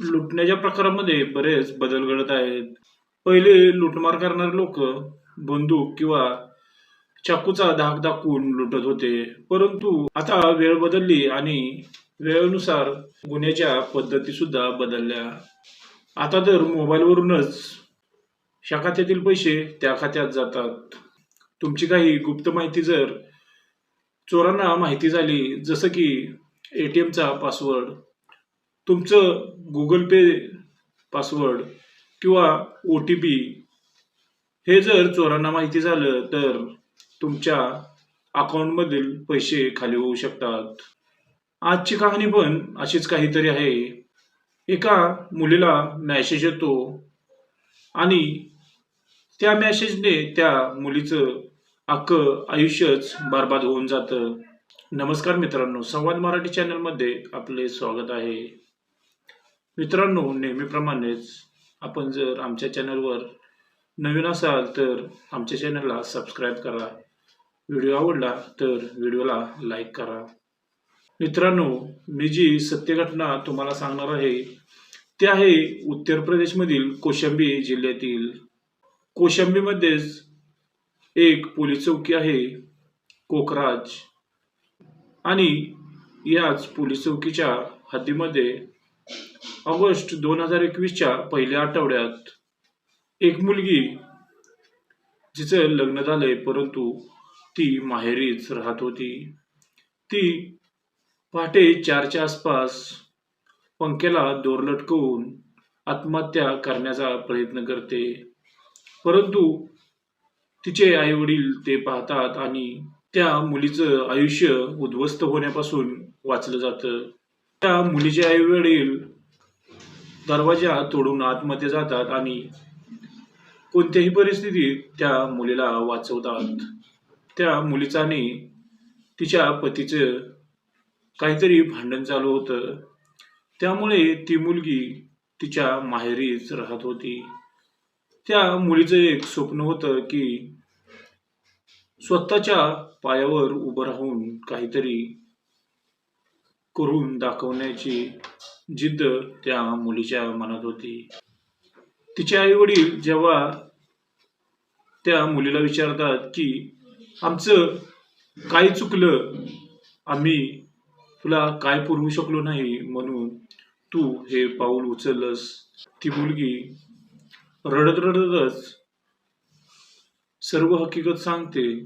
लुटण्याच्या प्रकारामध्ये बरेच बदल घडत आहेत. पहिले लुटमार करणारे लोक बंदूक किंवा चाकूचा धाक दाखवून लुटत होते. परंतु आता वेळ बदलली आणि वेळेनुसार गुन्ह्याच्या पद्धती सुद्धा बदलल्या. आता तर मोबाईलवरूनच ह्या खात्यातील पैसे त्या खात्यात जातात. तुमची काही गुप्त माहिती जर चोरांना माहिती झाली जसं की एटीएमचा पासवर्ड तुमचं गुगल पे पासवर्ड किंवा ओ टी पी हे जर चोरांना माहिती झालं तर तुमच्या अकाउंटमधील पैसे खाली होऊ शकतात. आजची कहाणी पण अशीच काहीतरी आहे. एका मुलीला मॅसेज येतो आणि त्या मॅसेजने त्या मुलीचं अख्खं आयुष्यच बर्बाद होऊन जातं. नमस्कार मित्रांनो संवाद मराठी चॅनलमध्ये आपले स्वागत आहे. मित्रांनो नेहमीप्रमाणेच आपण जर आमच्या चॅनलवर नवीन असाल तर आमच्या चॅनलला सबस्क्राईब करा. व्हिडिओ आवडला तर व्हिडिओला लाईक करा. मित्रांनो मी जी सत्य घटना तुम्हाला सांगणार आहे ते आहे उत्तर प्रदेशमधील कोशंबी जिल्ह्यातील. कोशंबीमध्येच एक पोलीस चौकी आहे कोकराज आणि याच पोलीस चौकीच्या हद्दीमध्ये ऑगस्ट दोन हजार एकवीसच्या पहिल्या आठवड्यात एक मुलगी जिचं लग्न झालंय परंतु ती माहेरीच राहत होती. ती पहाटे चारच्या आसपास पंख्याला दोर लटकवून आत्महत्या करण्याचा प्रयत्न करते. परंतु तिचे आई वडील ते पाहतात आणि त्या मुलीचं आयुष्य उद्ध्वस्त होण्यापासून वाचलं जातं. त्या मुलीचे आई वडील दरवाजा तोडून आतमध्ये जातात आणि कोणत्याही परिस्थितीत त्या मुलीला वाचवतात. त्या मुलीचा आणि तिच्या पतीचं काहीतरी भांडण चालू होतं. त्यामुळे ती मुलगी तिच्या माहेरीच राहत होती. त्या मुलीचं एक स्वप्न होतं की स्वतःच्या पायावर उभं राहून काहीतरी करून दाखवण्याची जिद्द त्या मुलीच्या मनात होती. तिचे आई वडील जेव्हा त्या मुलीला विचारतात की आमचं काय चुकलं? आम्ही तुला काय पुरवू शकलो नाही म्हणून तू हे पाऊल उचललंस? ती मुलगी रडत रडतच सर्व हकीकत सांगते.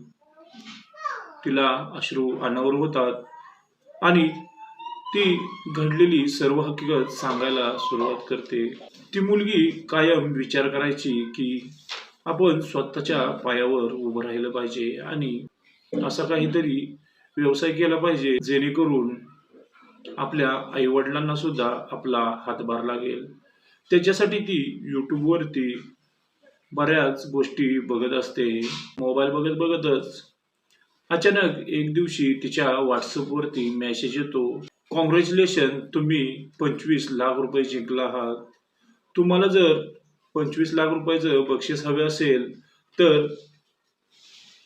तिला अश्रू अनावर होतात आणि ती घडलेली सर्व हकीकत सांगायला सुरुवात करते. ती मुलगी कायम विचार करायची की आपण स्वतःच्या पायावर उभं राहिलं पाहिजे आणि असा काहीतरी व्यवसाय केला पाहिजे जेणेकरून आपल्या आई वडिलांना सुद्धा आपला हातभार लागेल. त्याच्यासाठी ती युट्यूबवरती बऱ्याच गोष्टी बघत असते. मोबाईल बघत बघतच अचानक एक दिवशी तिच्या व्हॉट्सअपवरती मेसेज येतो. कॉंग्रॅच्युलेशन तुम्ही पंचवीस लाख रुपये जिंकला आहात तुम्हाला जर पंचवीस लाख रुपयाचं बक्षीस हवे असेल तर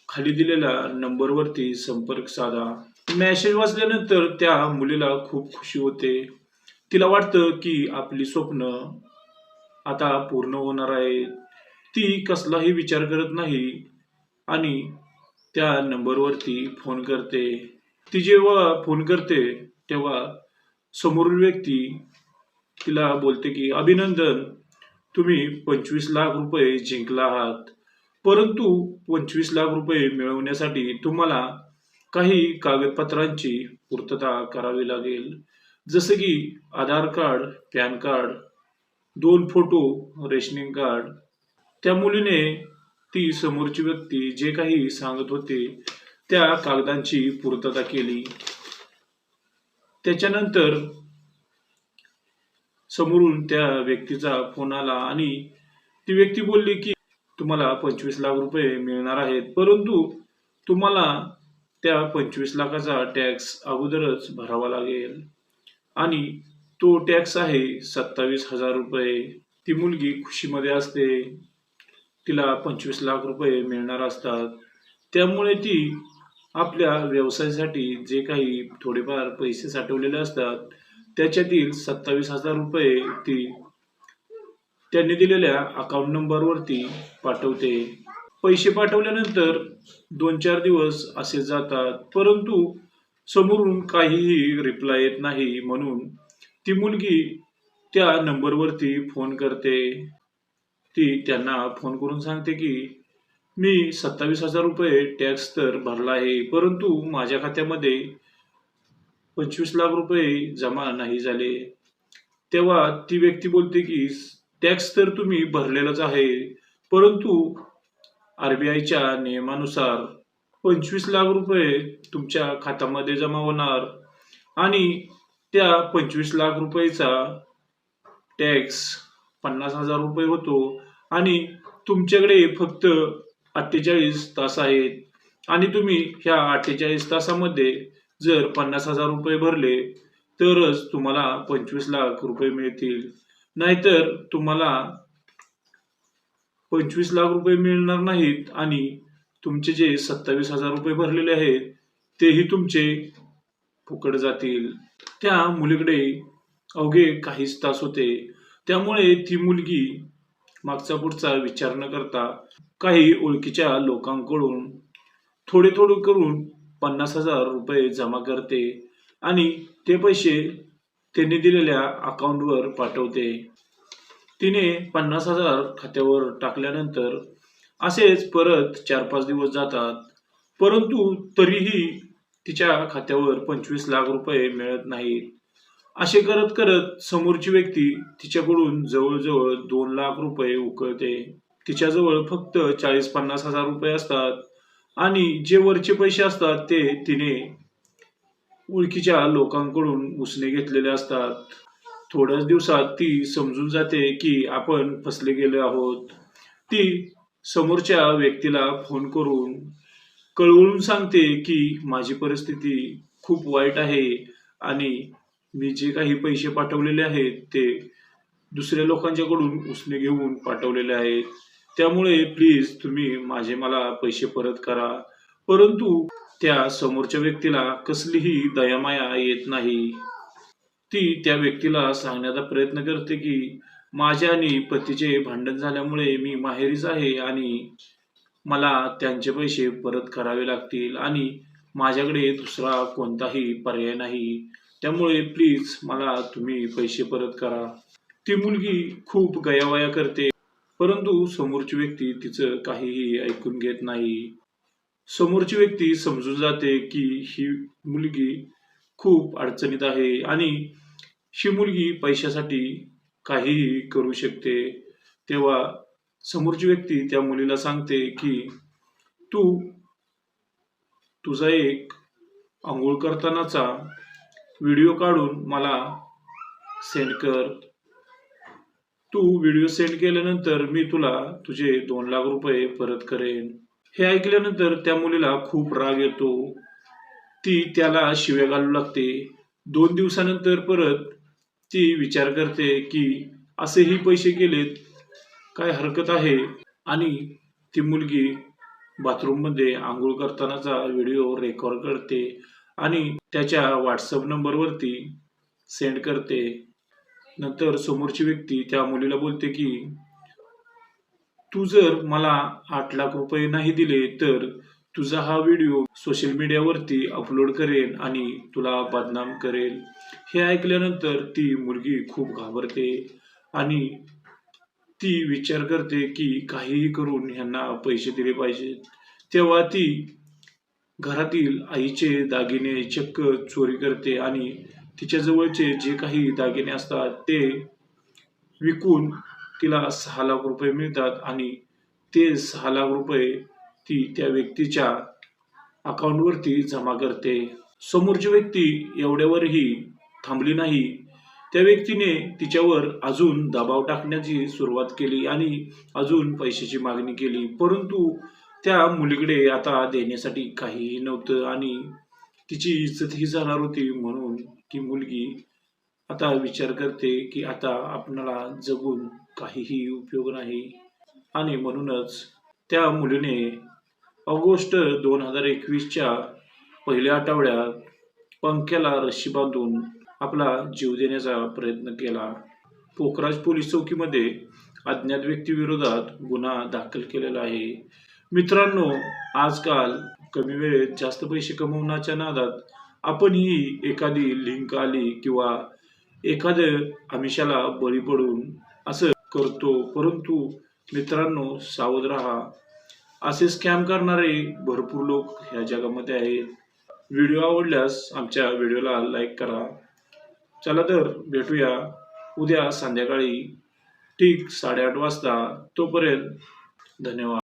खाली दिलेल्या नंबरवरती संपर्क साधा. मेसेज वाचल्यानंतर त्या मुलीला खूप खुशी होते. तिला वाटतं की आपली स्वप्न आता पूर्ण होणार आहे. ती कसलाही विचार करत नाही आणि त्या नंबरवरती फोन करते. ती जेव्हा फोन करते तेव्हा समोरील व्यक्ती तिला बोलते की अभिनंदन तुम्ही पंचवीस लाख रुपये जिंकला आहात. परंतु पंचवीस लाख रुपये मिळवण्यासाठी तुम्हाला काही कागदपत्रांची पूर्तता करावी लागेल. जसं की आधार कार्ड पॅन कार्ड दोन फोटो रेशनिंग कार्ड. त्या मुलीने ती समोरची व्यक्ती जे काही सांगत होते त्या कागदांची पूर्तता केली. त्याच्यानंतर समोरून त्या व्यक्तीचा फोन आला आणि ती व्यक्ती बोलली की तुम्हाला पंचवीस लाख रुपये मिळणार आहेत परंतु तुम्हाला त्या पंचवीस लाखाचा टॅक्स अगोदरच भरावा लागेल आणि तो टॅक्स आहे सत्तावीस हजार रुपये. ती मुलगी खुशीमध्ये असते. तिला पंचवीस लाख रुपये मिळणार असतात. त्यामुळे ती आपल्या व्यवसायासाठी जे काही थोडेफार पैसे साठवलेले असतात त्याच्यातील सत्तावीस हजार रुपये ती त्यांनी दिलेल्या अकाउंट नंबरवरती पाठवते. पैसे पाठवल्यानंतर दोन चार दिवस असे जातात परंतु समोरून काहीही रिप्लाय येत नाही म्हणून ती मुलगी त्या नंबरवरती फोन करते. ती त्यांना फोन करून सांगते की मी सत्तावीस हजार रुपये टॅक्स तर भरला आहे परंतु माझ्या खात्यामध्ये पंचवीस लाख रुपये जमा नाही झाले. तेव्हा ती व्यक्ती बोलते की टॅक्स तर तुम्ही भरलेलाच आहे परंतु आर बी आयच्या नियमानुसार पंचवीस लाख रुपये तुमच्या खात्यामध्ये जमा होणार आणि त्या पंचवीस लाख रुपयेचा टॅक्स पन्नास हजार रुपये होतो आणि तुमच्याकडे फक्त अठ्ठेचाळीस तास आहेत. आणि तुम्ही ह्या अठ्ठेचाळीस तासामध्ये जर पन्नास हजार रुपये भरले तरच तुम्हाला पंचवीस लाख रुपये मिळतील. नाहीतर तुम्हाला पंचवीस लाख रुपये मिळणार नाहीत आणि तुमचे जे सत्तावीस हजार रुपये भरलेले आहेत तेही तुमचे फुकट जातील. त्या मुलीकडे अवघे काहीच तास होते. त्यामुळे ती मुलगी मागचा पुढचा विचार न करता काही ओळखीच्या लोकांकडून थोडे थोडे करून पन्नास हजार रुपये जमा करते आणि ते पैसे त्यांनी दिलेल्या अकाउंटवर पाठवते. तिने पन्नास हजार खात्यावर टाकल्यानंतर असेच परत चार पाच दिवस जातात. परंतु तरीही तिच्या खात्यावर पंचवीस लाख रुपये मिळत नाहीत. असे करत करत समोरची व्यक्ती तिच्याकडून जवळजवळ दोन लाख रुपये उकळते. तिच्याजवळ फक्त चाळीस पन्नास हजार रुपये असतात आणि जे वरचे पैसे असतात ते तिने ओळखीच्या लोकांकडून उसने घेतलेले असतात. थोड्याच दिवसात ती समजून जाते की आपण फसले गेले आहोत. ती समोरच्या व्यक्तीला फोन करून कळवळून सांगते की माझी परिस्थिती खूप वाईट आहे आणि मी जे काही पैसे पाठवलेले आहेत ते दुसऱ्या लोकांच्याकडून उसने घेऊन पाठवलेले आहेत. त्यामुळे प्लीज तुम्ही माझे मला पैसे परत करा. परंतु त्या समोरच्या व्यक्तीला कसलीही दयामाया येत नाही. ती त्या व्यक्तीला सांगण्याचा प्रयत्न करते की माझ्या आणि पतीचे भांडण झाल्यामुळे मी माहेरीच आहे आणि मला त्यांचे पैसे परत करावे लागतील आणि माझ्याकडे दुसरा कोणताही पर्याय नाही. त्यामुळे प्लीज मला तुम्ही पैसे परत करा. ती मुलगी खूप गयावया करते. परंतु समोरची व्यक्ती तिचं काहीही ऐकून घेत नाही. समोरची व्यक्ती समजून जाते की ही मुलगी खूप अडचणीत आहे आणि ही मुलगी पैशासाठी काहीही करू शकते. तेव्हा समोरची व्यक्ती त्या मुलीला सांगते की तू तुझा एक आंघोळ करतानाचा व्हिडिओ काढून मला सेंड कर. तू व्हिडिओ सेंड केल्यानंतर मी तुला तुझे दोन लाख रुपये परत करेन. हे ऐकल्यानंतर त्या मुलीला खूप राग येतो. ती त्याला शिव्या घालू लागते. दोन दिवसानंतर परत ती विचार करते की असेही पैसे गेलेत काय हरकत आहे? आणि ती मुलगी बाथरूममध्ये आंघोळ करतानाचा व्हिडिओ रेकॉर्ड करते. आणि त्याच्या व्हॉट्सअप नंबरवरती सेंड करते. नंतर समोरची व्यक्ती त्या मुलीला बोलते की तू जर मला आठ लाख रुपये नाही दिले तर तुझा हा व्हिडिओ सोशल मीडियावरती अपलोड करेन आणि तुला बदनाम करेल. हे ऐकल्यानंतर ती मुलगी खूप घाबरते आणि ती विचार करते की काहीही करून ह्यांना पैसे दिले पाहिजेत. तेव्हा ती घरातील आईचे दागिने चक्क चोरी करते आणि तिच्या जवळचे जे काही दागिने असतात ते विकून तिला सहा लाख रुपये मिळतात आणि ते सहा लाख रुपये ती त्या व्यक्तीच्या अकाउंटवरती जमा करते. समोरची व्यक्ती एवढ्यावरही थांबली नाही. त्या व्यक्तीने तिच्यावर अजून दबाव टाकण्याची सुरुवात केली आणि अजून पैशाची मागणी केली. परंतु त्या मुलीकडे आता देण्यासाठी काहीही नव्हतं आणि तिची इज्जतही जाणार होती म्हणून ती मुलगी आता विचार करते की आता आपणाला जगून काहीही उपयोग नाही. आणि म्हणूनच त्या मुलीने ऑगस्ट दोन हजार एकवीसच्या पहिल्या आठवड्यात पंख्याला रशी बांधून आपला जीव देण्याचा प्रयत्न केला. पोखराज पोलीस चौकीमध्ये अज्ञात व्यक्तीविरोधात गुन्हा दाखल केलेला आहे. मित्रांनो आजकाल कमी वेळेत जास्त पैसे कमवण्याच्या नादात आपण ही एखादी लिंक आली किंवा एखाद्या आमिषाला बळी पडून असं करतो. परंतु मित्रांनो सावध राहा. असे स्कॅम करणारे भरपूर लोक ह्या जगामध्ये आहेत. व्हिडिओ आवडल्यास आमच्या व्हिडिओला लाईक करा. चला तर भेटूया उद्या संध्याकाळी ठीक साडेआठ वाजता. तोपर्यंत धन्यवाद.